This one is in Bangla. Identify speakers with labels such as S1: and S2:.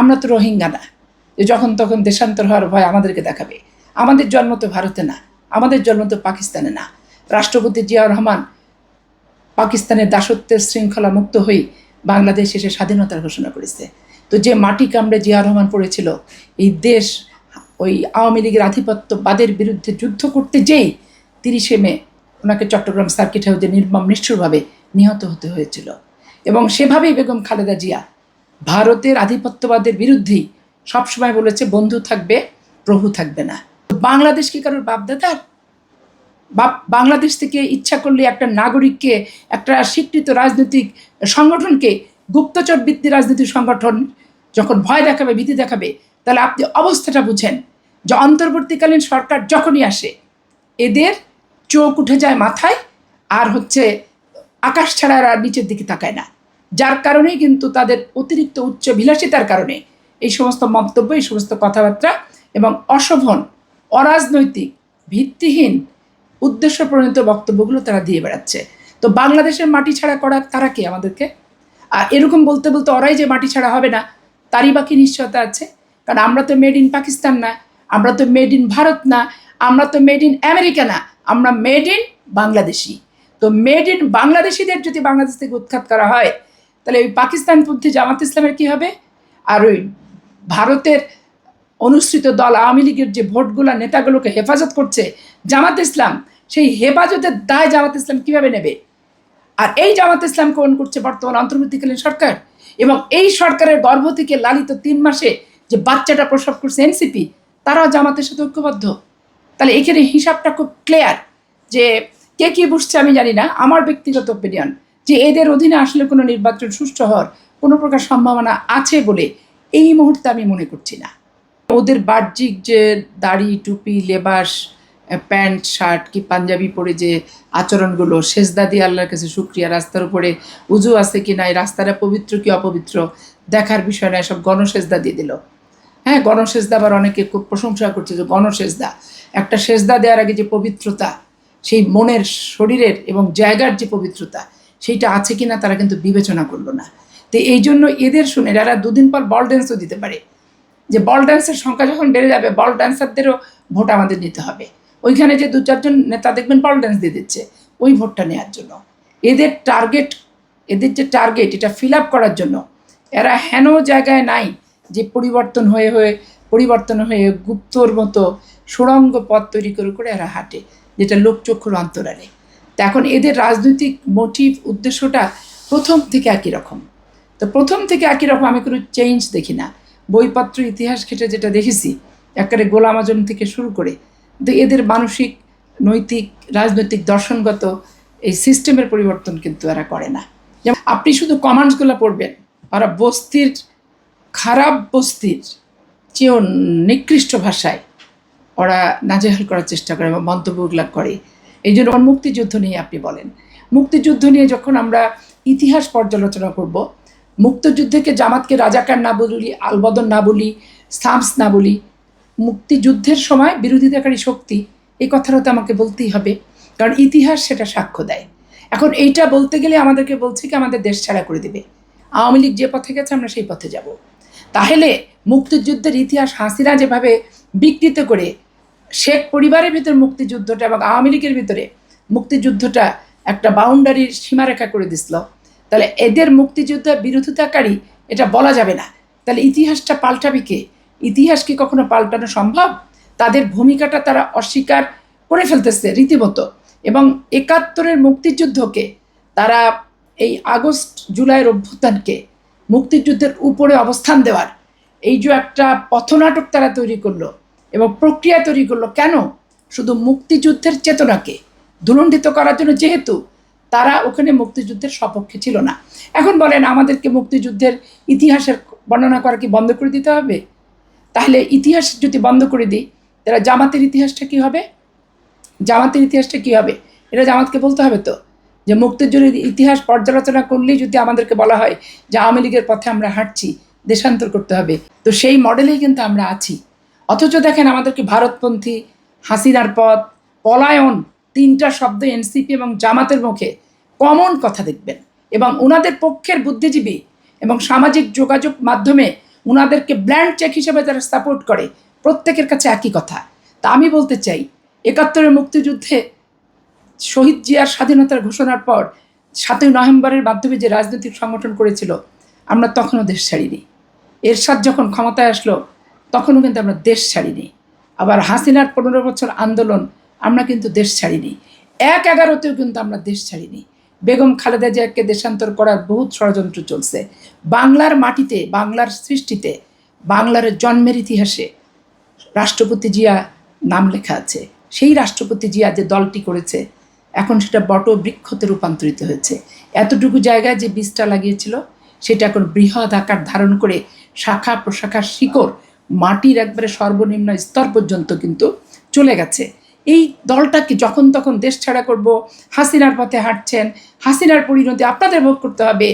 S1: আমরা তো রোহিঙ্গা না। যে যখন তখন দেশান্তর হওয়ার ভয় আমাদেরকে দেখাবে। আমাদের জন্ম তো ভারতে না, আমাদের জন্ম তো পাকিস্তানে না। রাষ্ট্রপতি জিয়াউর রহমান পাকিস্তানের দাসত্বের শৃঙ্খলা মুক্ত হয়ে বাংলাদেশ এসে স্বাধীনতার ঘোষণা করেছে। তো যে মাটি কামড়ে জিয়া রহমান পড়েছিল, এই দেশ ওই আওয়ামী লীগের আধিপত্যবাদের বিরুদ্ধে যুদ্ধ করতে যেই তিরিশে মে ওনাকে চট্টগ্রাম সার্কিট হাউসে নির্মম নিষ্ঠুরভাবে নিহত হতে হয়েছিল। এবং সেভাবেই বেগম খালেদা জিয়া ভারতের আধিপত্যবাদের বিরুদ্ধেই সবসময় বলেছে, বন্ধু থাকবে, প্রভু থাকবে না। বাংলাদেশ কি কারোর বাপদাদার? বাপ, বাংলাদেশ থেকে ইচ্ছা করলে একটা নাগরিককে, একটা স্বীকৃত রাজনৈতিক সংগঠনকে, গুপ্তচর বৃত্তি রাজনৈতিক সংগঠন যখন ভয় দেখাবে, ভীতি দেখাবে, তাহলে আপনি অবস্থাটা বুঝেন যে অন্তর্বর্তীকালীন সরকার যখনই আসে, এদের চোখ উঠে যায় মাথায় আর হচ্ছে আকাশ ছাড়া আর নিচের দিকে তাকায় না। যার কারণেই কিন্তু তাদের অতিরিক্ত উচ্চ বিলাসিতার কারণে এই সমস্ত মন্তব্য, এই সমস্ত কথাবার্তা এবং অশোভন, অরাজনৈতিক, ভিত্তিহীন উদ্দেশ্য প্রণীত বক্তব্যগুলো তারা দিয়ে বেড়াচ্ছে। তো বাংলাদেশের মাটি ছাড়া করা তারা কি আমাদেরকে? আর এরকম বলতে বলতে ওরাই যে মাটি ছাড়া হবে না, তারই বাকি নিশ্চয়তা আছে? কারণ আমরা তো মেড ইন পাকিস্তান না, আমরা তো মেড ইন ভারত না, আমরা তো মেড ইন আমেরিকা না, আমরা মেড ইন বাংলাদেশি। তো মেড ইন বাংলাদেশিদের যদি বাংলাদেশ থেকে উৎখাত করা হয় তাহলে ওই পাকিস্তান পাকিস্তানপন্থী জামাত ইসলামের কী হবে? আর ওই ভারতের অনুসৃত দল আওয়ামী লীগের যে ভোটগুলো নেতাগুলোকে হেফাজত করছে জামাত ইসলাম, সেই হেফাজতের দায় জামাত ইসলাম কীভাবে নেবে? আর এই জামাত ইসলাম কোন করছে বর্তমান অন্তর্বর্তীকালীন সরকার? এবং এই সরকারের গর্ভ থেকে লালিত তিন মাসে যে বাচ্চাটা প্রসব করছে এনসিপি তারাও জামাতের সাথে ঐক্যবদ্ধ? তাহলে এখানে হিসাবটা খুব ক্লিয়ার যে কে কি বুঝছে আমি জানি না। আমার ব্যক্তিগত ওপিনিয়ন যে এদের অধীনে আসলে কোনো নির্বাচন সুষ্ঠু হওয়ার কোনো প্রকার সম্ভাবনা আছে বলে এই মুহূর্তে আমি মনে করছি না। ওদের বাহ্যিক যে দাড়ি, টুপি, লেবাস প্যান্ট, শার্ট কি পাঞ্জাবি পরে যে আচরণগুলো, সেজদা আল্লাহর কাছে শুক্রিয়া, রাস্তার উপরে উজু আছে কি নাই, রাস্তাটা পবিত্র কি অপবিত্র, দেখার বিষয় না সব গণসেজদা দিয়ে দিল। হ্যাঁ গণসেজদা আবার অনেকে খুব প্রশংসা করছে যে গণসেজদা। একটা সেজদা দেওয়ার আগে যে পবিত্রতা, সেই মনের, শরীরের এবং জায়গার যে পবিত্রতা সেইটা আছে কি না তারা কিন্তু বিবেচনা করল না। তো এই জন্য এদের শুনে এরা দুদিন পর বল ড্যান্সও দিতে পারে। যে বল ড্যান্সের সংখ্যা যখন বেড়ে যাবে বল ড্যান্সারদেরও ভোট আমাদের নিতে হবে। ওইখানে যে দু চারজন নেতা দেখবেন বল ড্যান্স দিয়ে দিচ্ছে, ওই ভোটটা নেওয়ার জন্য। এদের টার্গেট এদের যে টার্গেট এটা ফিল আপ করার জন্য এরা হেন জায়গায় নাই যে পরিবর্তন হয়ে হয়ে, পরিবর্তন হয়ে গুপ্তর মতো সুড়ঙ্গ পথ তৈরি করে করে এরা হাঁটে, যেটা লোকচক্ষুর অন্তরালে। তো এখন এদের রাজনৈতিক মোটিভ উদ্দেশ্যটা প্রথম থেকে একই রকম। তো প্রথম থেকে একই রকম আমি কোনো চেঞ্জ দেখি না। বইপত্র ইতিহাস ঘেটে যেটা দেখেছি, একেবারে গোলাম আজম থেকে শুরু করে তো এদের মানসিক, নৈতিক, রাজনৈতিক দর্শনগত এই সিস্টেমের পরিবর্তন কিন্তু এরা করে না। যেমন আপনি শুধু কমান্ডসগুলো পড়বেন ওরা বস্তির, খারাপ বস্তির চেয়েও নিকৃষ্ট ভাষায় ওরা নাজেহাল করার চেষ্টা করে বা মন্তব্যগুলো করে। এই জন্য মুক্তিযুদ্ধ নিয়ে আপনি বলেন। মুক্তিযুদ্ধ নিয়ে যখন আমরা ইতিহাস পর্যালোচনা করব, মুক্তিযুদ্ধকে জামাতকে রাজাকার না বলি আলবদন না বলি, সামস না বলি, মুক্তিযুদ্ধের সময় বিরোধিতাকারী শক্তি এই কথাটা তো আমাকে বলতেই হবে, কারণ ইতিহাস সেটা সাক্ষ্য দেয়। এখন এইটা বলতে গেলে আমাদেরকে বলছে কি, আমাদের দেশ ছাড়া করে দেবে। আওয়ামী লীগ যে পথে গেছে, আমরা সেই পথে যাব। তাহলে মুক্তিযুদ্ধের ইতিহাস হাসিনা যেভাবে বিকৃত করে শেখ পরিবারের ভিতরে মুক্তিযুদ্ধটা এবং আওয়ামী লীগের ভিতরে মুক্তিযুদ্ধটা একটা বাউন্ডারির সীমারেখা করে দিছিল। তাহলে এদের মুক্তিযুদ্ধ বিরোধিতাকারী এটা বলা যাবে না। তাহলে ইতিহাসটা পাল্টাবে কে? ইতিহাস কি কখনো পাল্টানো সম্ভব? তাদের ভূমিকাটা তারা অস্বীকার করে ফেলতেছে রীতিমতো। এবং একাত্তরের মুক্তিযুদ্ধকে তারা এই আগস্ট, জুলাইয়ের অভ্যুত্থানকে মুক্তিযুদ্ধের উপরে অবস্থান দেওয়ার, এই যে একটা পথনাটক তারা তৈরি করল এবং প্রক্রিয়া তৈরি করল কেন? শুধু মুক্তিযুদ্ধের চেতনাকে দুলণ্ডিত করার জন্য যেহেতু তারা ওখানে মুক্তিযুদ্ধের সপক্ষে ছিল না। এখন বলেন, আমাদেরকে মুক্তিযুদ্ধের ইতিহাসের বর্ণনা করা কি বন্ধ করে দিতে হবে? তাহলে ইতিহাস যদি বন্ধ করে দিই, তাহলে জামাতের ইতিহাসটা কি হবে? জামাতের ইতিহাসটা কি হবে? এটা জামাতকে বলতে হবে তো? যে মুক্তিযুদ্ধের ইতিহাস পর্যালোচনা করলেই যদি আমাদেরকে বলা হয় যে আওয়ামী লীগের পথে আমরা হাঁটছি, দেশান্তর করতে হবে, তো সেই মডেলেই কিন্তু আমরা আছি। অথচ দেখেন আমাদেরকে ভারতপন্থী, হাসিনার পথ, পলায়ন, তিনটা শব্দ এনসিপি এবং জামাতের মুখে কমন কথা দেখবেন এবং ওনাদের পক্ষের বুদ্ধিজীবী এবং সামাজিক যোগাযোগ মাধ্যমে উনাদেরকে ব্ল্যান্ড চেক হিসেবে যারা সাপোর্ট করে, প্রত্যেকের কাছে একই কথা। তা আমি বলতে চাই, একাত্তরের মুক্তিযুদ্ধে শহীদ জিয়ার স্বাধীনতার ঘোষণার পর সাতই নভেম্বরের মাধ্যমে যে রাজনৈতিক সংগঠন করেছিল, আমরা তখনও দেশ ছাড়িনি। এরশাদ যখন ক্ষমতায় আসলো তখনও কিন্তু আমরা দেশ ছাড়িনি। আবার হাসিনার পনেরো বছর আন্দোলন আমরা কিন্তু দেশ ছাড়িনি। এক এগারোতেও কিন্তু আমরা দেশ ছাড়িনি। বেগম খালেদা জিয়াকে দেশান্তর করার বহুত ষড়যন্ত্র চলছে। বাংলার মাটিতে, বাংলার সৃষ্টিতে, বাংলার জন্মের ইতিহাসে রাষ্ট্রপতি জিয়া নাম লেখা আছে। সেই রাষ্ট্রপতি জিয়া যে দলটি করেছে, এখন সেটা বট বৃক্ষতে রূপান্তরিত হয়েছে। এতটুকু জায়গায় যে বীজটা লাগিয়েছিল, সেটা এখন বৃহৎ আকার ধারণ করে শাখা প্রশাখার শিকড় মাটির একবারে সর্বনিম্ন স্তর পর্যন্ত কিন্তু চলে গেছে। এই দলটাকে যখন তখন দেশ ছাড়া করব, হাসিনার পথে হাঁটছেন, হাসিনার পরিণতি আপনাদের ভোগ করতে হবে।